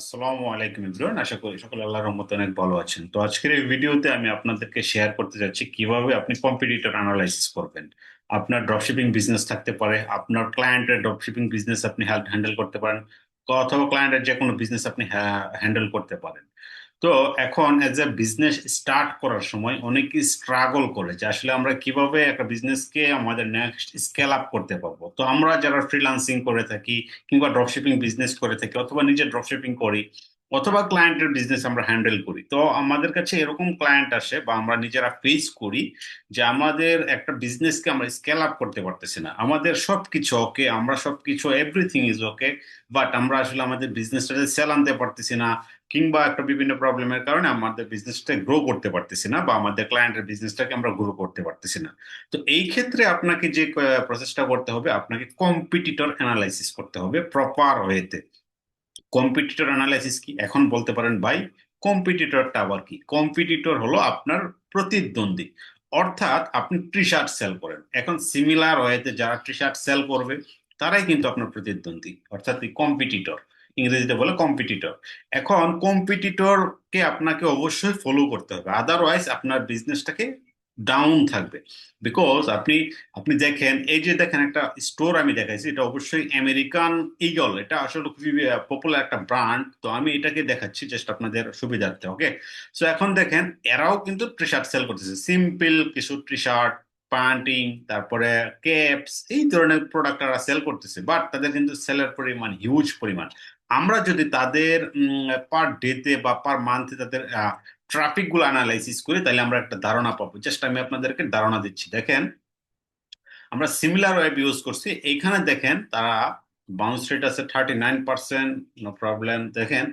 আসসালামু আলাইকুম ইব্রাহিম আশা করি সকলে আল্লাহর রহমতে অনেক ভালো আছেন। তো আজকের এই ভিডিওতে আমি আপনাদেরকে শেয়ার করতে যাচ্ছি কীভাবে আপনি কম্পিটিটর অ্যানালাইসিস করবেন। আপনার ড্রপশিপিং বিজনেস থাকতে পারে, আপনার ক্লায়েন্টের ড্রপশিপিং বিজনেস আপনি হ্যান্ডেল করতে পারেন অথবা ক্লায়েন্টের যে কোনো বিজনেস আপনি হ্যান্ডেল করতে পারেন। তো এখন এজ এ বিজনেস স্টার্ট করার সময় অনেকেই স্ট্রাগল করে যে আসলে আমরা কীভাবে একটা বিজনেসকে আমাদের নেক্সট স্কেল আপ করতে পারব। তো আমরা যারা ফ্রিল্যান্সিং করে থাকি কিংবা ড্রপশিপিং বিজনেস করে থাকি অথবা নিজে ড্রপশিপিং করি অথবা ক্লায়েন্টের বিজনেস আমরা হ্যান্ডেল করি, তো আমাদের কাছে এরকম ক্লায়েন্ট আসে বা আমরা নিজেরা ফেস করি যে আমাদের একটা বিজনেসকে আমরা স্কেল আপ করতে পারতেছি না। আমাদের সবকিছু ওকে আমরা সবকিছু এভরিথিং ইজ ওকে বাট আমরা আসলে আমাদের বিজনেসটাতে সেল আনতে পারতেছি না কিংবা একটা বিভিন্ন প্রবলেমের কারণে আমাদের বিজনেসটা গ্রো করতে পারতেছি না বা আমাদের ক্লায়েন্টের বিজনেসটাকে আমরা গ্রো করতে পারতেছি না। তো এই ক্ষেত্রে আপনাকে যে প্রসেসটা করতে হবে, আপনাকে কম্পিটিটর অ্যানালাইসিস করতে হবে প্রপার ওয়েতে কম্পিটিটর অ্যানালাইসিস কি? এখন বলতে পারেন, ভাই কম্পিটিটরটা আবার কি? কম্পিটিটর হলো আপনার প্রতিদ্বন্দ্বী। অর্থাৎ আপনি টি শার্ট সেল করেন। এখন সিমিলার ওয়েতে যারা টি শার্ট সেল করবে, তারাই কিন্তু আপনার প্রতিদ্বন্দ্বী। অর্থাৎ কম্পিটিটর ইংরেজিতে বলে কম্পিটিটর এখন কম্পিটিটরকে আপনাকে অবশ্যই ফলো করতে হবে। আদারওয়াইজ আপনার বিজনেসটাকে ডাউন থাকবে। বিকজ আপনি আপনি দেখেন, এই যে দেখেন একটা স্টোর আমি দেখাইছি, এটা অবশ্যই আমেরিকান ইগল এটা আসলে খুবই পপুলার একটা ব্র্যান্ড তো আমি এটাকে দেখাচ্ছি জাস্ট আপনাদের সুবিধার্থে ওকে সো এখন দেখেন, এরাও কিন্তু টি শার্ট সেল করতেছে। সিম্পল কিছু টি শার্ট প্যান্টিং তারপরে ক্যাপস এই ধরনের প্রোডাক্ট তারা সেল করতেছে। বাট তাদের কিন্তু সেলের পরিমাণ হিউজ পরিমাণ। আমরা যদি তাদের পার ডেতে বা পার মান্থে তাদের ট্রাফিকগুলো অ্যানালাইসিস করি, তাহলে আমরা একটা ধারণা পাবো। জাস্ট আমি আপনাদেরকে ধারণা দিচ্ছি। দেখেন, আমরা সিমিলার ওয়েব ইউজ করছি। এইখানে দেখেন, তারা বাউন্স রেট আছে thirty nine percent no problem দেখেন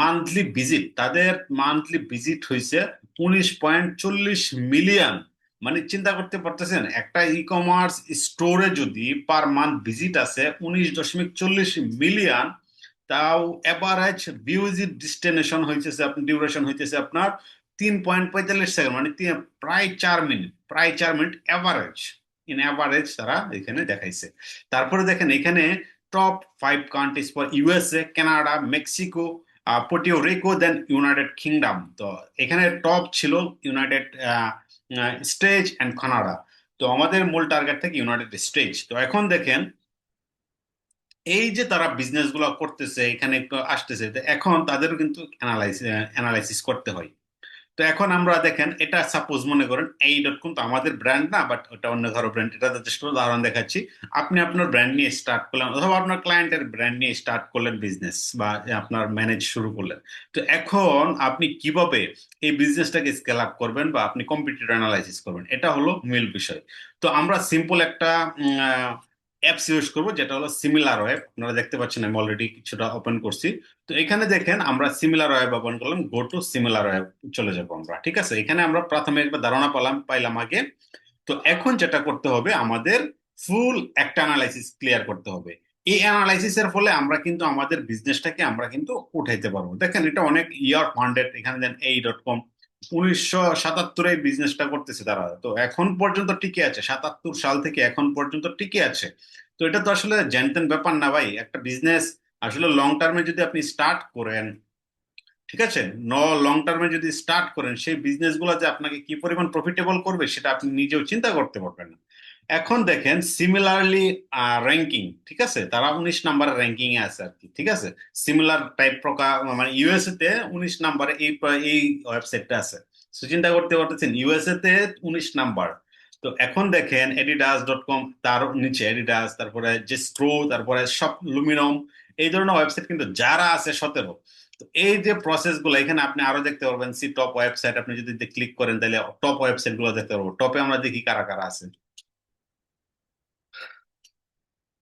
মান্থলি ভিজিট তাদের মান্থলি ভিজিট হয়েছে উনিশ পয়েন্ট চল্লিশ মিলিয়ন মানে চিন্তা করতে পারতেছেন, একটা ই কমার্স স্টোরে যদি পার মান্থ ভিজিট আছে উনিশ দশমিক চল্লিশ মিলিয়ন তাও এভারেজ ভিউজিট ডিস্টিনেশন হইতেছে আপনি ডিউরেশন হইতেছে আপনার তিন পয়েন্ট পঁয়তাল্লিশ সেকেন্ড মানে প্রায় চার মিনিট প্রায় চার মিনিট অ্যাভারেজ ইন অ্যাভারেজ তারা এখানে দেখাইছে। তারপরে দেখেন এখানে top five countries for USA Canada Mexico Puerto Rico then United Kingdom তো এখানে টপ ছিল ইউনাইটেড স্টেজ অ্যান্ড কানাডা তো আমাদের মূল টার্গেট থেকে ইউনাইটেড স্টেজ তো এখন দেখেন এই যে তারা বিজনেসগুলো করতেছে, এখানে আসতেছে এখন তাদের কিন্তু অ্যানালাইসিস করতে হয়। তো এখন আমরা দেখেন, এটা সাপোজ মনে করেন, এই ডট কম তো আমাদের ব্র্যান্ড না বাট ওটা অন্য কারও ব্র্যান্ড এটা যথেষ্ট উদাহরণ দেখাচ্ছি। আপনি আপনার ব্র্যান্ড নিয়ে স্টার্ট করলেন, অথবা আপনার ক্লায়েন্টের ব্র্যান্ড নিয়ে স্টার্ট করলেন বিজনেস বা আপনার ম্যানেজ শুরু করলেন। তো এখন আপনি কীভাবে এই বিজনেসটাকে স্কেল আপ করবেন, বা আপনি কম্পিউটার অ্যানালাইসিস করবেন, এটা হলো মূল বিষয়। তো আমরা সিম্পল একটা অ্যাপস ইউজ করব, যেটা হলো সিমিলার ওয়েব আপনারা দেখতে পাচ্ছেন আমি অলরেডি কিছুটা ওপেন করছি। তো এখানে দেখেন আমরা সিমিলার ওয়েব ওপেন করলাম গো টু সিমিলার ওয়েব চলে যাব আমরা, ঠিক আছে? এখানে আমরা প্রাথমিক ধারণা পেলাম, পাইলাম আগে। তো এখন যেটা করতে হবে, আমাদের ফুল একটা অ্যানালাইসিস ক্লিয়ার করতে হবে। এই অ্যানালাইসিসের ফলে আমরা কিন্তু আমাদের বিজনেসটাকে আমরা কিন্তু উঠাইতে পারব। দেখেন এটা অনেক ইয়ার ফান্ডেড এখানে দেন এই ডট কম উনিশশো সাতাত্তরে বিজনেসটা করতেছে তারা। তো এখন পর্যন্ত টিকে আছে, সাতাত্তর সাল থেকে এখন পর্যন্ত টিকে আছে। তো এটা তো আসলে জ্যানতেন ব্যাপার না ভাই, একটা বিজনেস আসলে লং টার্মে যদি আপনি স্টার্ট করেন, ঠিক আছে? ন লং টার্মে যদি স্টার্ট করেন, সেই বিজনেসগুলো যে আপনাকে কি পরিমাণ প্রফিটেবল করবে, সেটা আপনি নিজেও চিন্তা করতে পারবেন না। এখন দেখেন সিমিলারলি র্যাঙ্কিং ঠিক আছে? তারা উনিশ নাম্বার র্যাঙ্কিং এ আছে আর কি ঠিক আছে? সিমিলার টাইপ প্রকার মানে ইউএসএ তে উনিশ নাম্বার এই এই ওয়েবসাইটটা আছে। চিন্তা করতে পারতেছেন ইউএসএ তে উনিশ নাম্বার। তো এখন দেখেন এডিডাস ডট কম তার নিচে এডিডাস তারপরে যে স্ক্রো তারপরে সব লুমিনম এই ধরনের ওয়েবসাইট কিন্তু যারা আছে সতেরো। তো এই যে প্রসেসগুলো, এখানে আপনি আরও দেখতে পারবেন, সি টপ ওয়েবসাইট আপনি যদি ক্লিক করেন, তাহলে টপ ওয়েবসাইটগুলো দেখতে পারব। টপে আমরা দেখি কারা কারা আছে।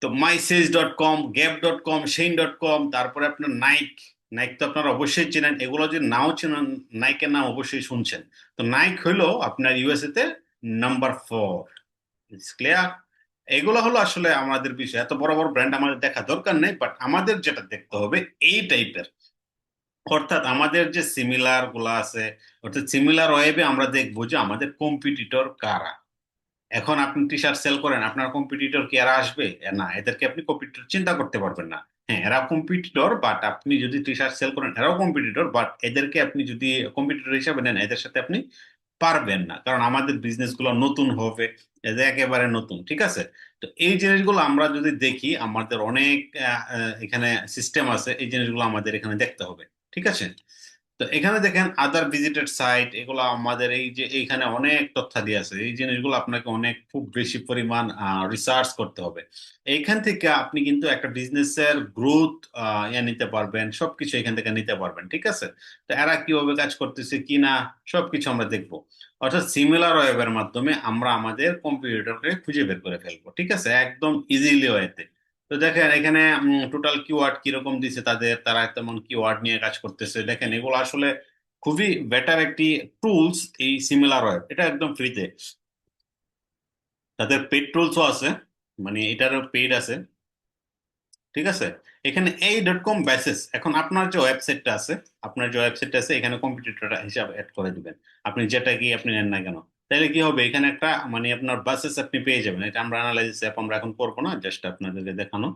তো Macy's dot com Gap dot com Shein dot com তারপরে আপনার নাইক নাইক তো আপনারা অবশ্যই চেনেন। এগুলো যদি নাও চেনেন নাইকের নাম অবশ্যই শুনছেন। তো নাইক হলো আপনার ইউএসএ তে নাম্বার ফোর ক্লিয়ার এগুলো হলো আসলে আমাদের বিষয়। এত বড় বড় ব্র্যান্ড আমাদের দেখা দরকার নেই বাট আমাদের যেটা দেখতে হবে, এই টাইপের অর্থাৎ আমাদের যে সিমিলারগুলা আছে, অর্থাৎ সিমিলার ওয়েবে আমরা দেখব যে আমাদের কম্পিটিটর কারা। এখন আপনি টি শার্ট সেল করেন, আপনার কম্পিটিটর কি এরা আসবে? না, এদেরকে আপনি কম্পিটিটর চিন্তা করতে পারবেন না। হ্যাঁ এরা কম্পিটিটর বাট আপনি যদি টি শার্ট সেল করেন, এরাও কম্পিটিটর বাট এদেরকে আপনি যদি কম্পিটিটর হিসাবে নেন, এদের সাথে আপনি পারবেন না। কারণ আমাদের বিজনেসগুলো নতুন হবে, এদের একেবারে নতুন, ঠিক আছে? তো এই জিনিসগুলো আমরা যদি দেখি, আমাদের অনেক এখানে সিস্টেম আছে, এই জিনিসগুলো আমাদের এখানে দেখতে হবে, ঠিক আছে? তো এখানে দেখেন আদার ভিজিটেড সাইট এগুলো আমাদের এই যে এইখানে অনেক তথ্যাদি আছে। এই জিনিসগুলো আপনাকে অনেক খুব বেশি পরিমাণ রিসার্চ করতে হবে। এইখান থেকে আপনি কিন্তু একটা বিজনেসের গ্রোথ ইয়ে নিতে পারবেন, সবকিছু এখান থেকে নিতে পারবেন, ঠিক আছে? তো এরা কীভাবে কাজ করতেছে, কি না, সবকিছু আমরা দেখব। অর্থাৎ সিমিলার ওয়েবের মাধ্যমে আমরা আমাদের কম্পিউটারকে খুঁজে বের করে ফেলব, ঠিক আছে? একদম ইজিলি ওয়েতে তো দেখেন, এখানে টোটাল কিওয়ার্ড কীরকম দিছে তাদের, তারা তেমন কিওয়ার্ড নিয়ে কাজ করতেছে। দেখেন, এগুলো আসলে খুবই বেটার একটি টুলস এই সিমিলার ওয়েব এটা একদম ফ্রিতে তাদের পেড টুলসও আছে মানে এটারও পেড আছে। ঠিক আছে? এখানে এই ডট কম ব্যাসেস এখন আপনার যে ওয়েবসাইটটা আছে, আপনার যে ওয়েবসাইটটা আছে, এখানে কম্পিটিটরটা হিসাব অ্যাড করে দিবেন। আপনি যেটা কি আপনি নেন না কেন। তাহলে কি হবে? এখানে একটা মানে আপনার বাসেস আপনি পেয়ে যাবেন। এটা আমরা অ্যানালাইসিস অ্যাপ আমরা এখন করব না জাস্ট আপনাদেরকে দেখানো।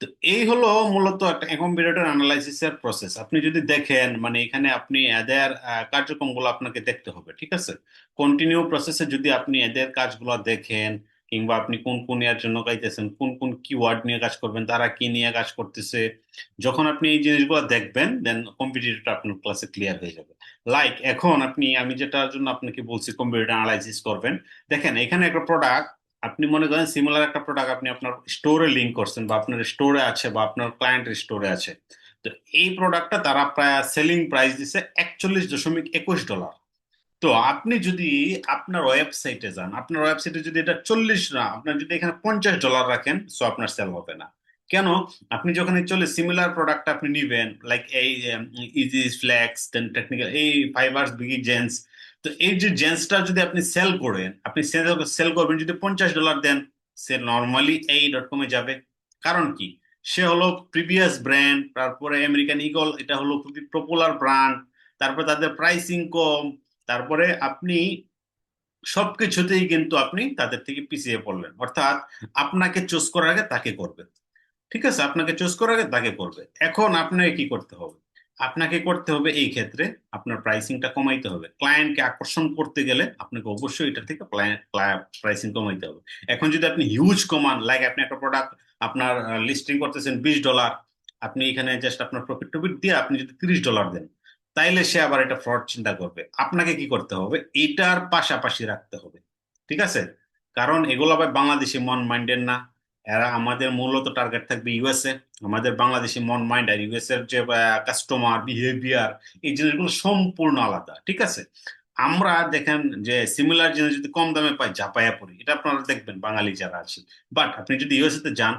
তো এই হলো মূলত একটা কম্পিউটার অ্যানালাইসিস এর প্রসেস আপনি যদি দেখেন মানে এখানে আপনি এদের কার্যক্রম কার্যক্রমগুলো আপনাকে দেখতে হবে, ঠিক আছে? কন্টিনিউ প্রসেসে যদি আপনি এদের কাজগুলো দেখেন কিংবা আপনি কোন কোন ইয়ার জন্য গাইতেছেন, কোন কোন কিওয়ার্ড নিয়ে কাজ করবেন, তারা কি নিয়ে কাজ করতেছে, যখন আপনি এই জিনিসগুলো দেখবেন দেন কম্পিটিটরটা আপনার ক্লাসে ক্লিয়ার হয়ে যাবে। লাইক এখন আপনি, আমি যেটার জন্য আপনাকে বলছি কম্পিউটার অ্যানালাইসিস করবেন। দেখেন, এখানে একটা প্রোডাক্ট আপনি মনে করেন সিমিলার একটা প্রোডাক্ট আপনি আপনার স্টোরে লিঙ্ক করছেন, বা আপনার স্টোরে আছে, বা আপনার ক্লায়েন্টের স্টোরে আছে। তো এই প্রোডাক্টটা তারা প্রায় সেলিং প্রাইস দিছে একচল্লিশ দশমিক একুশ ডলার তো আপনি যদি আপনার ওয়েবসাইটে যান, আপনার ওয়েবসাইটে যদি এটা চল্লিশ না, আপনার যদি এখানে পঞ্চাশ ডলার রাখেন সো আপনার সেল হবে না। কেন? আপনি যখন চলে সিমিলার প্রোডাক্ট আপনি নিবেন লাইক এই ইজি ফ্লেক্স দেন টেকনিক্যাল এই ফাইবার্স বিগি জেন্স তো এই যে জেন্সটা যদি আপনি সেল করেন, আপনি সেল করবেন, যদি পঞ্চাশ ডলার দেন, সে নর্মালি এই ডট কমে যাবে। কারণ কি? সে হলো প্রিভিয়াস ব্র্যান্ড তারপরে আমেরিকান ইগল এটা হলো খুবই পপুলার ব্র্যান্ড তারপরে তাদের প্রাইসিং কম তারপরে আপনি সবকিছুতেই কিন্তু আপনি তাদের থেকে পিছিয়ে পড়লেন। অর্থাৎ আপনাকে চুজ করার আগে তাকে করবে ঠিক আছে? আপনাকে চুজ করার আগে তাকে করবে এখন আপনাকে কি করতে হবে? আপনাকে করতে হবে এই ক্ষেত্রে আপনার প্রাইসিংটা কমাইতে হবে। ক্লায়েন্টকে আকর্ষণ করতে গেলে আপনাকে অবশ্যই এটা থেকে প্রাইসিং কমাইতে হবে। এখন যদি আপনি হিউজ কমান লাইক আপনি একটা প্রোডাক্ট আপনার লিস্টিং করতেছেন বিশ ডলার আপনি এখানে জাস্ট আপনার প্রফিট টফিট দিয়ে আপনি যদি তিরিশ ডলার দেন তাইলে সে আবার এটা ফ্রড চিন্তা করবে। আপনাকে কি করতে হবে? এটার পাশাপাশি রাখতে হবে। ঠিক আছে? কারণ এগুলো আবার বাংলাদেশি মন মাইন্ডের না। এরা আমাদের মূলত টার্গেট থাকবে ইউএসএ আমাদের বাংলাদেশি মন মাইন্ড আর ইউএস এর যে কাস্টমার বিহেভিয়ার এই জিনিসগুলো সম্পূর্ণ আলাদা। ঠিক আছে? আমরা দেখেন যে সিমিলার জিনিস যদি কম দামে পাই, ঝাপাইয়া পড়ি। এটা আপনারা দেখবেন, বাঙালি যারা আছে বাট আপনি যদি ইউএসএ তে যান,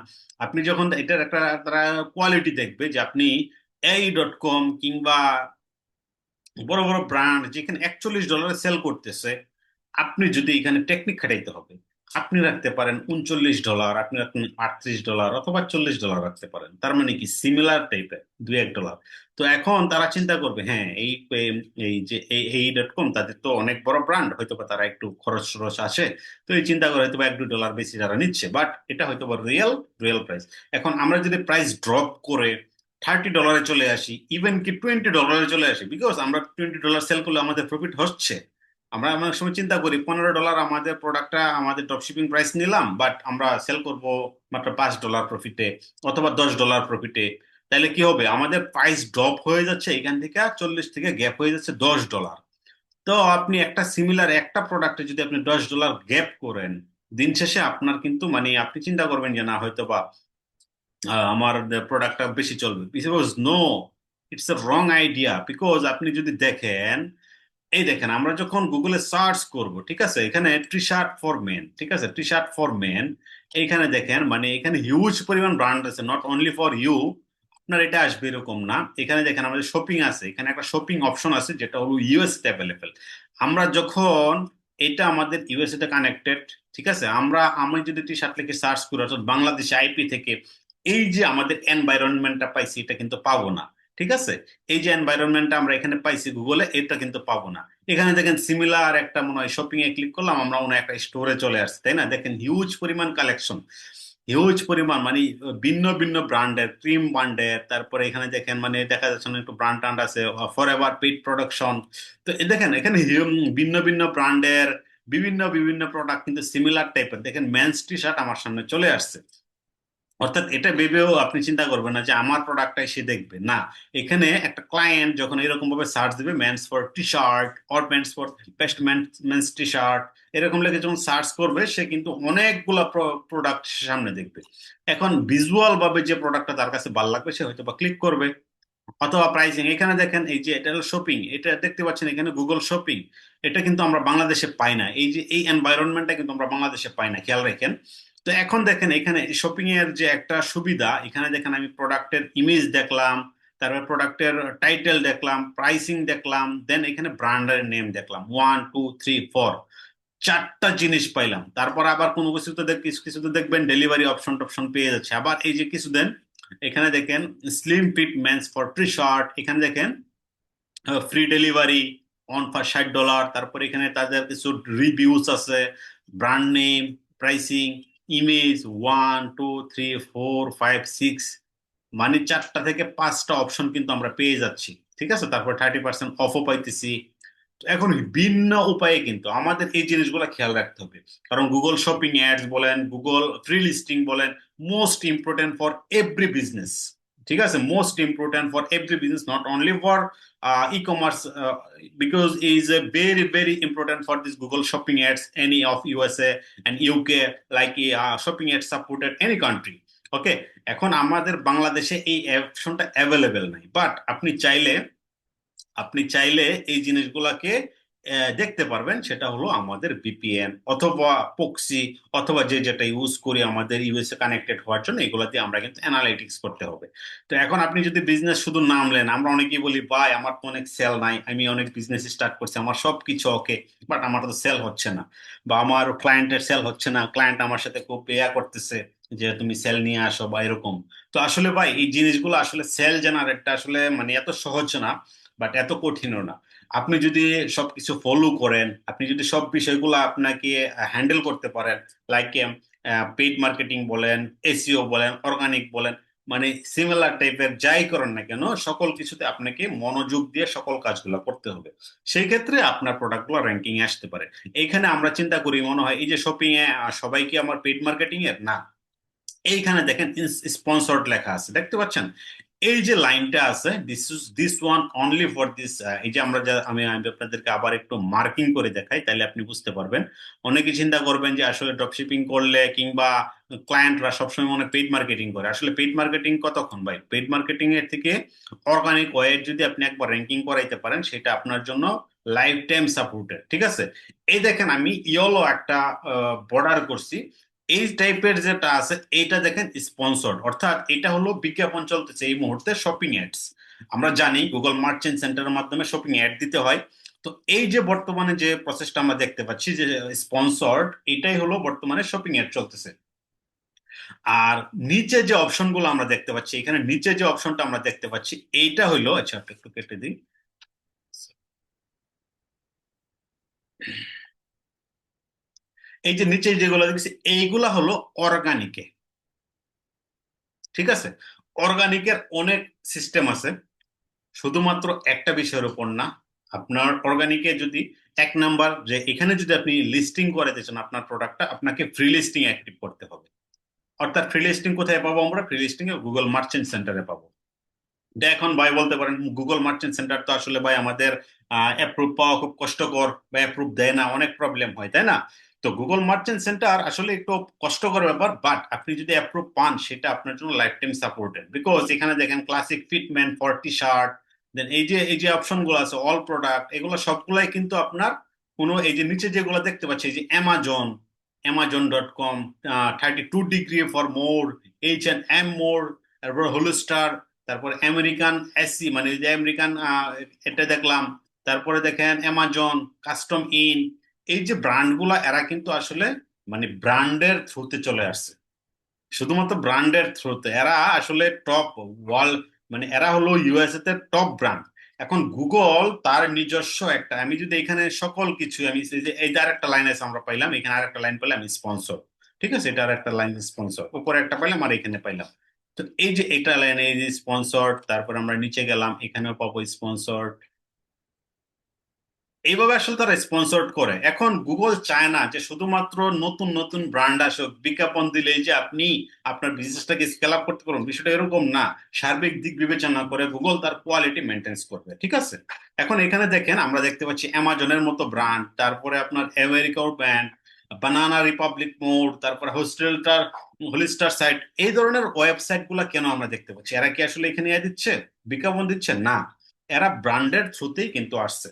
আপনি যখন এটার একটা তারা কোয়ালিটি দেখবে যে, আপনি এই ডট কম কিংবা বড় বড় ব্র্যান্ড যেখানে একচল্লিশ ডলারে সেল করতেছে, আপনি যদি এখানে টেকনিক খাটাইতে হবে, আপনি রাখতে পারেন উনচল্লিশ ডলার আপনি রাখেন আটত্রিশ ডলার অথবা চল্লিশ ডলার রাখতে পারেন। তার মানে কি সিমিলার টাইপের দুই এক ডলার তো এখন তারা চিন্তা করবে হ্যাঁ এই এই যে, এই ডট কম তাদের তো অনেক বড় ব্র্যান্ড হয়তো বা তারা একটু খরচ খরচ আসে তো এই চিন্তা করে হয়তো বা এক দু ডলার বেশি যারা নিচ্ছে বাট এটা হয়তো বা রিয়েল রিয়েল প্রাইস এখন আমরা যদি প্রাইস ড্রপ করে থার্টি ডলারে চলে আসি ইভেন কি টোয়েন্টি ডলারে চলে আসি বিকজ আমরা টোয়েন্টি ডলার সেল করলে আমাদের প্রফিট হচ্ছে। আমরা অনেক সময় চিন্তা করি, পনেরো ডলার আমাদের প্রোডাক্টটা আমাদের ড্রপ শিপিং প্রাইস নিলাম বাট আমরা সেল করব মাত্র পাঁচ ডলার প্রফিটে অথবা দশ ডলার প্রফিটে তাহলে কি হবে? আমাদের প্রাইস ড্রপ হয়ে যাচ্ছে, এখান থেকে চল্লিশ থেকে গ্যাপ হয়ে যাচ্ছে দশ ডলার তো আপনি একটা সিমিলার একটা প্রোডাক্টে যদি আপনি দশ ডলার গ্যাপ করেন, দিন শেষে আপনার কিন্তু মানে আপনি চিন্তা করবেন যে না হয়তো বা আমার প্রোডাক্টটা বেশি চলবে। Because no it's a wrong idea because আপনি যদি দেখেন, এই দেখেন, আমরা যখন গুগলে সার্চ করব, ঠিক আছে? এখানে টি শার্ট ফর মেন ঠিক আছে? টি শার্ট ফর মেন এইখানে দেখেন মানে এখানে হিউজ পরিমাণ ব্র্যান্ড আছে নট অনলি ফর ইউ আপনার এটা আসবে এরকম না। এখানে দেখেন, আমাদের শপিং আছে, এখানে একটা শপিং অপশন আছে, যেটা হলো ইউএস অ্যাভেলেবেল আমরা যখন এটা আমাদের ইউএসএ কানেক্টেড ঠিক আছে? আমরা, আমি যদি টি শার্ট লিখে সার্চ করি, অর্থাৎ বাংলাদেশ আইপি থেকে এই যে আমাদের এনভায়রনমেন্টটা পাইছি, এটা কিন্তু পাবো না, ঠিক আছে? এই যে এনভায়রনমেন্টটা আমরা এখানে পাইছি গুগলে এটা কিন্তু পাবো না। এখানে দেখেন সিমিলার একটা মনে হয় শপিং এ ক্লিক করলাম, আমরা মনে একটা স্টোরে চলে আসছি, তাই না? দেখেন হিউজ পরিমাণ কালেকশন হিউজ পরিমাণ মানে ভিন্ন ভিন্ন ব্র্যান্ডের ক্রিম ব্র্যান্ডের তারপরে এখানে দেখেন মানে দেখা যাচ্ছে না একটু ব্র্যান্ড ট্রান্ড আছে ফর এভার পিট প্রোডাকশন তো দেখেন এখানে ভিন্ন ভিন্ন ব্র্যান্ডের বিভিন্ন বিভিন্ন প্রোডাক্ট কিন্তু সিমিলার টাইপের দেখেন মেন্স টি শার্ট আমার সামনে চলে আসছে। অর্থাৎ এটা ভেবেও আপনি চিন্তা করবেন না যে আমার প্রোডাক্টটাই সে দেখবে। না, এখানে একটা ক্লায়েন্ট যখন এরকম ভাবে সার্চ দিবে men's for T shirt or men's for best men's T shirt এরকম লেগে যখন সার্চ করবে, সে কিন্তু অনেকগুলা প্রোডাক্ট সামনে দেখবে। এখন ভিজুয়াল ভাবে যে প্রোডাক্টটা তার কাছে ভালো লাগবে, সে হয়তো বা ক্লিক করবে। অথবা প্রাইসিং এখানে দেখেন, এই যে এটা হলো শপিং এটা দেখতে পাচ্ছেন এখানে গুগল শপিং এটা কিন্তু আমরা বাংলাদেশে পাই না। এই যে, এই এনভায়রনমেন্টটা কিন্তু আমরা বাংলাদেশে পাই না, খেয়াল রাখেন। তো এখন দেখেন, এখানে শপিং এর যে একটা সুবিধা, এখানে দেখেন আমি প্রোডাক্টের ইমেজ দেখলাম, তারপর প্রোডাক্টের টাইটেল দেখলাম প্রাইসিং দেখলাম দেন এখানে ব্র্যান্ডের নেম দেখলাম। ওয়ান টু থ্রি ফোর চারটা জিনিস পাইলাম। তারপর আবার কোনো কিছুতে কিছু কিছুতে দেখবেন ডেলিভারি অপশন টপশন পেয়ে যাচ্ছে। আবার এই যে কিছু দেন, এখানে দেখেন slim fit men's for T shirt এখানে দেখেন ফ্রি ডেলিভারি অন ফর ষাট ডলার তারপর এখানে তাদের কিছু রিভিউস আছে brand name pricing image one two three four five six মানে চারটা থেকে পাঁচটা অপশন কিন্তু আমরা পেয়ে যাচ্ছি। ঠিক আছে? তারপর থার্টি পার্সেন্ট অফও পাইতেছি। এখন ভিন্ন উপায়ে কিন্তু আমাদের এই জিনিসগুলো খেয়াল রাখতে হবে। কারণ গুগল শপিং অ্যাডস বলেন গুগল ফ্রি লিস্টিং বলেন most important for every business ঠিক আছে? Most important for every business not only for e commerce because is a very very important for this Google shopping ads any of USA and UK like shopping ads supported any country okay এখন আমাদের বাংলাদেশে এই অপশনটা available নাই। But আপনি চাইলে আপনি চাইলে এই জিনিসগুলাকে দেখতে পারবেন সেটা হলো আমাদের বিপিএন অথবা পক্সি অথবা যে যেটা ইউজ করি আমাদের ইউএসএ কানেক্টেড হওয়ার জন্য এগুলাতে আমরা কিন্তু অ্যানালাইটিক্স করতে হবে। তো এখন আপনি যদি বিজনেস শুধু নামলেন আমরা অনেকেই বলি, ভাই, আমার তো অনেক সেল নাই, আমি অনেক বিজনেস স্টার্ট করছি, আমার সব কিছু ওকে বাট আমার তো সেল হচ্ছে না বা আমার ক্লায়েন্টের সেল হচ্ছে না ক্লায়েন্ট আমার সাথে খুব ইয়া করতেছে যে তুমি সেল নিয়ে আসো বা এরকম। তো আসলে ভাই, এই জিনিসগুলো আসলে সেল জেনারেটটা আসলে মানে এত সহজ না বাট এত কঠিনও না। আপনি যদি সবকিছু ফলো করেন, আপনি যদি সব বিষয়গুলো আপনাকে হ্যান্ডেল করতে পারেন লাইক পেইড মার্কেটিং বলেন এসিও বলেন অর্গানিক বলেন মানে সিমিলার টাইপের যাই করেন না কেন, সকল কিছুতে আপনাকে মনোযোগ দিয়ে সকল কাজগুলো করতে হবে। সেই ক্ষেত্রে আপনার প্রোডাক্টগুলো র্যাঙ্কিং আসতে পারে। এইখানে আমরা চিন্তা করি, মনে হয় এই যে শপিং এ সবাই কি আমার পেইড মার্কেটিং এর না। এইখানে দেখেন স্পন্সর্ড লেখা আছে, দেখতে পাচ্ছেন? এই যে লাইনটা আছে this this one only for this এই যে আমরা যা, আমি আপনাদেরকে আবার একটু মার্কিং করে দেখাই, তাহলে আপনি বুঝতে পারবেন। অনেকে চিন্তা করবেন যে আসলে ড্রপশিপিং করলে কিংবা ক্লায়েন্টরা সবসময় মনে পেইড মার্কেটিং করে। আসলে পেইড মার্কেটিং কতক্ষণ ভাই? পেইড মার্কেটিং এর থেকে অর্গানিক ওয়ে যদি আপনি একবার র্যাঙ্কিং করাইতে পারেন, সেটা আপনার জন্য লাইফ টাইম সাপোর্টেড ঠিক আছে? এই দেখেন আমি ইয়েলো একটা বর্ডার করছি। এই টাইপের যেটা আছে, এইটা দেখেন স্পন্সর্ড অর্থাৎ এটা হলো বিজ্ঞাপন চলতেছে এই মুহূর্তে শপিং অ্যাডস আমরা জানি গুগল মার্চেন্ট সেন্টারের মাধ্যমে শপিং অ্যাড দিতে হয়। তো এই যে বর্তমানে যে প্রসেসটা আমরা দেখতে পাচ্ছি যে স্পন্সর্ড এটাই হলো বর্তমানে শপিং অ্যাড চলতেছে। আর নিচে যে অপশনগুলো আমরা দেখতে পাচ্ছি, এখানে নিচে যে অপশনটা আমরা দেখতে পাচ্ছি, এইটা হইল আচ্ছা একটু কেটে দিই। এই যে নিচে যেগুলো দেখছি, এইগুলা হলো অর্গানিকে ঠিক আছে? অর্গানিকের অনেক সিস্টেম আছে। শুধুমাত্র একটা বিষয়ের উপর না, আপনার অর্গানিকে যদি এক নাম্বার যে এখানে যদি আপনি লিস্টিং করাতে চান আপনার প্রোডাক্টটা আপনাকে ফ্রি লিস্টিং অ্যাক্টিভ করতে হবে। অর্থাৎ ফ্রি লিস্টিং কোথায় পাবো আমরা? ফ্রি লিস্টিং এ গুগল মার্চেন্ট সেন্টারে পাবো এখন ভাই বলতে পারেন গুগল মার্চেন্ট সেন্টার তো আসলে ভাই আমাদের অ্যাপ্রুভ পাওয়া খুব কষ্টকর বা অ্যাপ্রুভ দেয় না, অনেক প্রবলেম হয়, তাই না? তো গুগল মার্চেন্ট সেন্টার আসলে একটু কষ্টকর ব্যাপার বাট আপনি যদি অ্যাপ্রুভ পান, সেটা আপনার জন্য লাইফ টাইম সাপোর্টেড বিকজ এখানে দেখেন classic fit men for T shirt then এই যে এই যে অপশনগুলো আছে অল প্রোডাক্ট এগুলো সবগুলাই কিন্তু আপনার কোনো, এই যে নিচে যেগুলো দেখতে পাচ্ছি, এই যে Amazon Amazon dot com thirty two degree for more H and M more তারপর হোলস্টার তারপর আমেরিকান এসি মানে যে আমেরিকান এটা দেখলাম, তারপরে দেখেন অ্যামাজন কাস্টম ইন এই যে ব্র্যান্ডগুলা এরা কিন্তু আসলে মানে ব্র্যান্ডের থ্রুতে চলে আসছে। শুধুমাত্র ব্র্যান্ডের থ্রুতে এরা আসলে টপ ওয়ার্ল্ড মানে এরা হলো ইউএসএ তে টপ ব্র্যান্ড এখন গুগল তার নিজস্ব একটা, আমি যদি এখানে সকল কিছু, আমি এই যে আরেকটা লাইন আছে আমরা পাইলাম, এখানে আরেকটা লাইন পেলাম স্পন্সর ঠিক আছে? এটা আর একটা লাইন স্পন্সর উপরে একটা পাইলাম, আর এখানে পাইলাম। তো এই যে এটা লাইন এই যে স্পন্সর তারপর আমরা নিচে গেলাম, এখানেও পাবো স্পন্সর এইভাবে আসলে তারা স্পন্সর্ড করে। এখন গুগল চায় না যে শুধুমাত্র নতুন নতুন ব্র্যান্ড আসুক, বিজ্ঞাপন দিলেই যে আপনি আপনার বিজনেসটাকে স্কেল আপ করতে পারবেন, বিষয়টা এরকম না। সার্বিক দিক বিবেচনা করে গুগল তার কোয়ালিটি মেনটেন্স করবে, ঠিক আছে? এখন এখানে দেখেন, আমরা দেখতে পাচ্ছি অ্যামাজনের মতো ব্র্যান্ড তারপরে আপনার আমেরিকার ব্র্যান্ড বানানা রিপাবলিক মোড তারপরে হোস্টেলটার হোলিস্টার সাইট এই ধরনের ওয়েবসাইটগুলা কেন আমরা দেখতে পাচ্ছি? এরা কি আসলে এখানে দিচ্ছে? বিজ্ঞাপন দিচ্ছে? না। এরা ব্র্যান্ডের থ্রুতেই কিন্তু আসছে।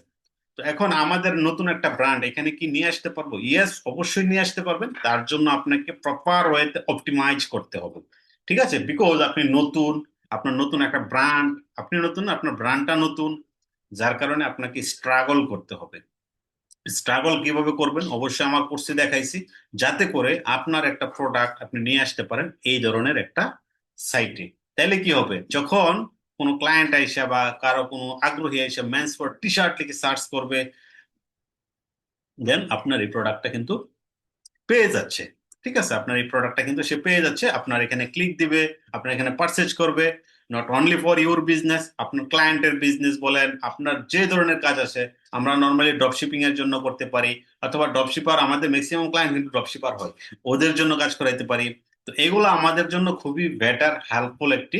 তো এখন আমাদের নতুন একটা ব্র্যান্ড এখানে কি নিয়ে আসতে পারব? ইয়েস অবশ্যই নিয়ে আসতে পারবেন। তার জন্য আপনাকে প্রপার ওয়েতে অপটিমাইজ করতে হবে। ঠিক আছে? বিকজ আপনি নতুন, আপনার নতুন একটা ব্র্যান্ড আপনি নতুন, আপনার ব্র্যান্ডটা নতুন, যার কারণে আপনাকে স্ট্রাগল করতে হবে। স্ট্রাগল কীভাবে করবেন? অবশ্যই আমার কোর্সে দেখাইছি। যাতে করে আপনার একটা প্রোডাক্ট আপনি নিয়ে আসতে পারেন এই ধরনের একটা সাইটে তাহলে কি হবে? যখন কোনো ক্লায়েন্ট আইসা বা কারও কোনো আগ্রহী আইসা মেন্স ফর টি শার্ট লিখে সার্চ করবে দেন আপনার এই প্রোডাক্টটা কিন্তু পেয়ে যাচ্ছে। ঠিক আছে? আপনার এই প্রোডাক্টটা কিন্তু সে পেয়ে যাচ্ছে, আপনার এখানে ক্লিক দিবে, আপনার এখানে পারচেজ করবে। Not only for your business আপনার ক্লায়েন্টের বিজনেস বলেন, আপনার যে ধরনের কাজ আছে, আমরা নর্মালি ড্রপশিপিং এর জন্য করতে পারি, অথবা ড্রপশিপার আমাদের ম্যাক্সিমাম ক্লায়েন্ট কিন্তু ড্রপশিপার হয়। ওদের জন্য কাজ করাইতে পারি। তো এগুলো আমাদের জন্য খুবই বেটার হেল্পফুল একটি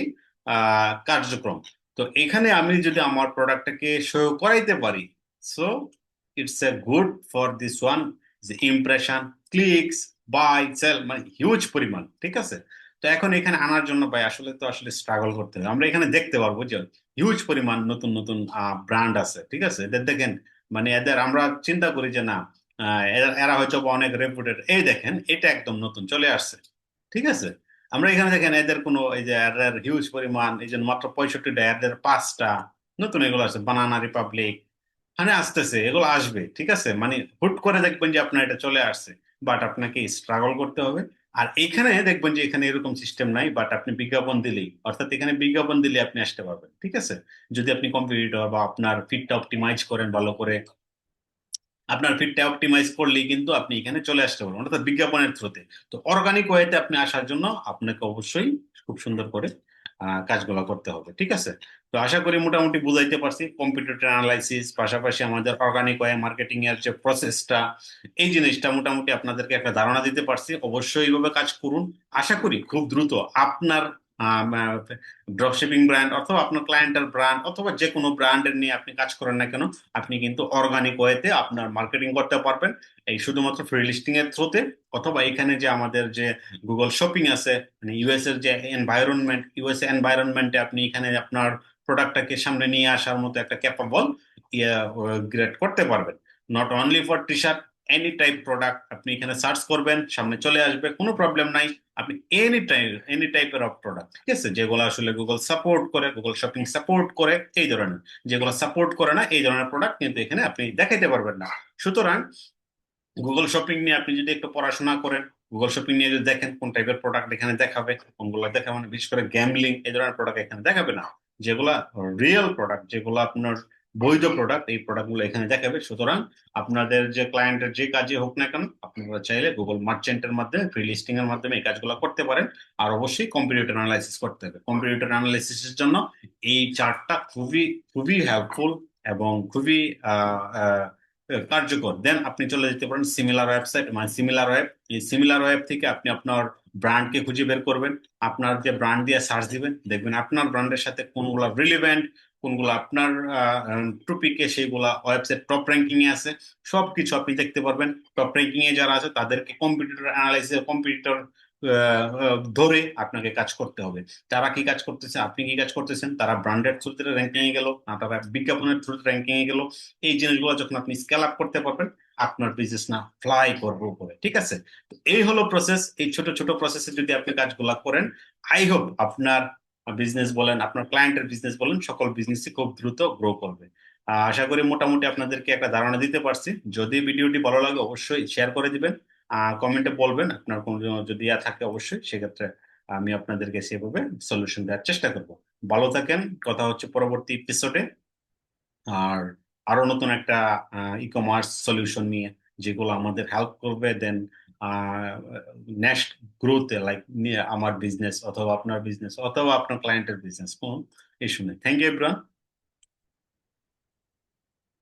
কার্যক্রম। তো এখানে আমি যদি আমার প্রোডাক্টটাকে শো করাইতে পারি so it's a good for this one যে ইমপ্রেশন ক্লিকস বাই সেল মানে হিউজ পরিমাণ, ঠিক আছে? তো এখন এখানে আনার জন্য ভাই, আসলে তো আসলে স্ট্রাগল করতে হবে। আমরা এখানে দেখতে পারব যে হিউজ পরিমাণ নতুন নতুন ব্র্যান্ড আছে, ঠিক আছে? এদের দেখেন মানে এদের আমরা চিন্তা করি যে না এরা- হয়তো অনেক রেপুটেড এই দেখেন, এটা একদম নতুন, চলে আসছে, ঠিক আছে? আমরা এখানে দেখেন এদের কোনো এই যে এদের হিউজ পরিমাণ, এই যে মাত্র পঁয়ষট্টিটা, এদের পাঁচটা, নতুন এগুলো আছে বানানা রিপাবলিক মানে আসতেছে, এগুলো আসবে, ঠিক আছে? মানে হুট করে দেখবেন যে আপনার এটা চলে আসছে বাট আপনাকে স্ট্রাগল করতে হবে। আর এখানে দেখবেন যে এখানে এরকম সিস্টেম নাই বাট আপনি বিজ্ঞাপন দিলেই, অর্থাৎ এখানে বিজ্ঞাপন দিলে আপনি আসতে পারবেন, ঠিক আছে? যদি আপনি কম্পিটিটর বা আপনার ফিটটা অপটিমাইজ করেন ভালো করে আপনার ফিটটা অপটিমাইজ করলেই কিন্তু আপনি এখানে চলে আসতে পারবেন, অর্থাৎ বিজ্ঞাপনের থ্রুতে তো অর্গানিক ওয়েতে আপনি আসার জন্য আপনাকে অবশ্যই খুব সুন্দর করে কাজগুলো করতে হবে, ঠিক আছে? তো আশা করি মোটামুটি বুঝাইতে পারছি। কম্পিউটার অ্যানালাইসিস পাশাপাশি আমাদের অর্গানিক ওয়ে মার্কেটিং এর যে প্রসেসটা এই জিনিসটা মোটামুটি আপনাদেরকে একটা ধারণা দিতে পারছি। অবশ্যই এইভাবে কাজ করুন। আশা করি খুব দ্রুত আপনার ড্রপশিপিং ব্র্যান্ড অথবা আপনার ক্লায়েন্টের ব্র্যান্ড অথবা যে কোনো ব্র্যান্ডের নিয়ে আপনি কাজ করেন না কেন, আপনি কিন্তু অর্গানিক ওয়েতে আপনার মার্কেটিং করতে পারবেন। এই শুধুমাত্র ফ্রি লিস্টিং এর থ্রুতে অথবা এখানে যে আমাদের যে গুগল শপিং আছে মানে ইউএস এর যে এনভায়রনমেন্ট ইউএস এনভায়রনমেন্টে আপনি এখানে আপনার প্রোডাক্টটাকে সামনে নিয়ে আসার মতো একটা ক্যাপাবল গ্রেড করতে পারবেন। Not only for T shirt any type product আপনি এখানে সার্চ করবেন, সামনে চলে আসবে, কোনো প্রবলেম নাই। আপনি এনি টাইপ এনি টাইপের অফ প্রোডাক্ট ঠিক আছে? যেগুলো আসলে গুগল সাপোর্ট করে গুগল শপিং সাপোর্ট করে, এই ধরনের। যেগুলো সাপোর্ট করে না, এই ধরনের প্রোডাক্ট কিন্তু এখানে আপনি দেখাইতে পারবেন না। সুতরাং গুগল শপিং নিয়ে আপনি যদি একটু পড়াশোনা করেন গুগল শপিং নিয়ে যদি দেখেন কোন টাইপের প্রোডাক্ট এখানে দেখাবে, কোনগুলো দেখাবে না বিশেষ করে গ্যামলিং এই ধরনের প্রোডাক্ট এখানে দেখাবে না। যেগুলা রিয়েল প্রোডাক্ট যেগুলো আপনার বৈধ প্রোডাক্ট এই প্রোডাক্টগুলো এখানে দেখাবে। সুতরাং আপনাদের যে ক্লায়েন্টের যে কাজই হোক না কেন, আপনারা চাইলে গুগল মার্চেন্টের মাধ্যমে ফ্রি লিস্টিং এর মাধ্যমে এই কাজগুলো করতে পারেন। আর অবশ্যই কম্পিউটার অ্যানালাইসিস করতে হবে। কম্পিউটার অ্যানালাইসিসের জন্য এই চার্টটা খুবই খুবই হেল্পফুল এবং খুবই কার্যকর। দেন আপনি চলে যেতে পারেন সিমিলার ওয়েবসাইট মানে সিমিলার ওয়েব এই সিমিলার ওয়েব থেকে আপনি আপনার ব্র্যান্ডকে খুঁজে বের করবেন। আপনার যে ব্র্যান্ড দিয়ে সার্চ দিবেন, দেখবেন আপনার ব্র্যান্ডের সাথে কোনগুলো রিলিভেন্ট কোনগুলো আপনার টপিকে সেইগুলা ওয়েবসাইট টপ র্যাঙ্কিং এ আছে, সবকিছু আপনি দেখতে পারবেন। টপ র্যাঙ্কিং এ যারা আছে, তাদেরকে কম্পিউটার অ্যানালাইসিস কম্পিউটার ধরে আপনাকে কাজ করতে হবে। তারা কি কাজ করতেছে, আপনি কি কাজ করতেছেন, তারা ব্র্যান্ডের থ্রুতে র্যাঙ্কিং এ গেল, না তারা বিজ্ঞাপনের থ্রুতে র্যাঙ্কিং এ গেল। এই জিনিসগুলো যখন আপনি স্কেল আপ করতে পারবেন, আপনার বিজনেস না ফ্লাই করবে উপরে, ঠিক আছে? এই হলো প্রসেস এই ছোট ছোট প্রসেসে যদি আপনি কাজগুলা করেন আই হোপ আপনার বিজনেস বলেন, আপনার ক্লায়েন্টের বিজনেস বলেন, সকল বিজনেসই খুব দ্রুত গ্রো করবে। আশা করি মোটামুটি আপনাদেরকে একটা ধারণা দিতে পারছি। যদি ভিডিওটি ভালো লাগে অবশ্যই শেয়ার করে দিবেন। কমেন্টে বলবেন, আপনার কোনো যদি ইয়া থাকে অবশ্যই, সেক্ষেত্রে আমি আপনাদেরকে সেভাবে সলিউশন দেওয়ার চেষ্টা করব। ভালো থাকেন, কথা হচ্ছে পরবর্তী এপিসোডে আর আরও নতুন একটা ই কমার্স সলিউশন নিয়ে যেগুলো আমাদের হেল্প করবে দেন নেক্সট গ্রোথে লাইক আমার বিজনেস অথবা আপনার বিজনেস অথবা আপনার ক্লায়েন্টের বিজনেস কোন ইস্যু নেই। Thank you everyone